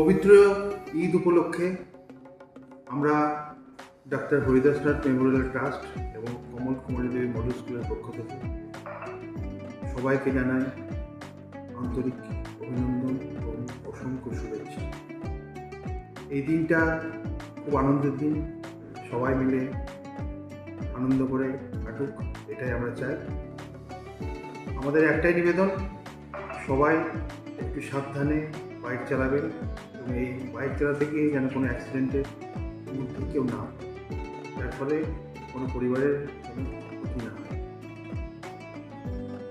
পবিত্র ঈদ উপলক্ষে আমরা ডাক্তার হরিদাসনাথ মেমোরিয়াল ট্রাস্ট এবং কমল কুমারী দেবী মডেল স্কুলের পক্ষ থেকে সবাইকে জানাই আন্তরিক অভিনন্দন এবং অসংখ্য শুভেচ্ছা। এই দিনটা খুব আনন্দের দিন। সবাই মিলে আনন্দ করে কাটুক, এটাই আমরা চাই। আমাদের একটাই নিবেদন, সবাই একটু সাবধানে বাইক চালাবেন এবং এই বাইক চালাতে গিয়ে যেন কোনো অ্যাক্সিডেন্টের মধ্যে কেউ না হয়। যার ফলে কোনো পরিবারের কোনো ক্ষতি না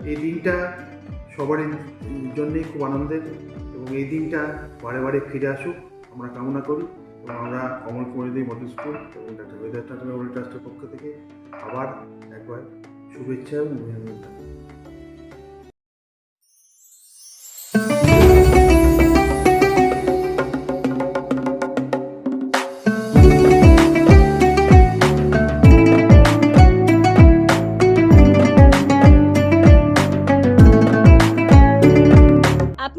এই দিনটা সবারই জন্যেই খুব আনন্দের এবং এই দিনটা বারে বারে ফিরে আসুক। আমরা কামনা করি এবং আমরা কমল কুমারী মডেল স্কুল এবং ডাক্তার বেদার টাটা ট্রাস্টের পক্ষ থেকে আবার একবার শুভেচ্ছা এবং অভিনন্দন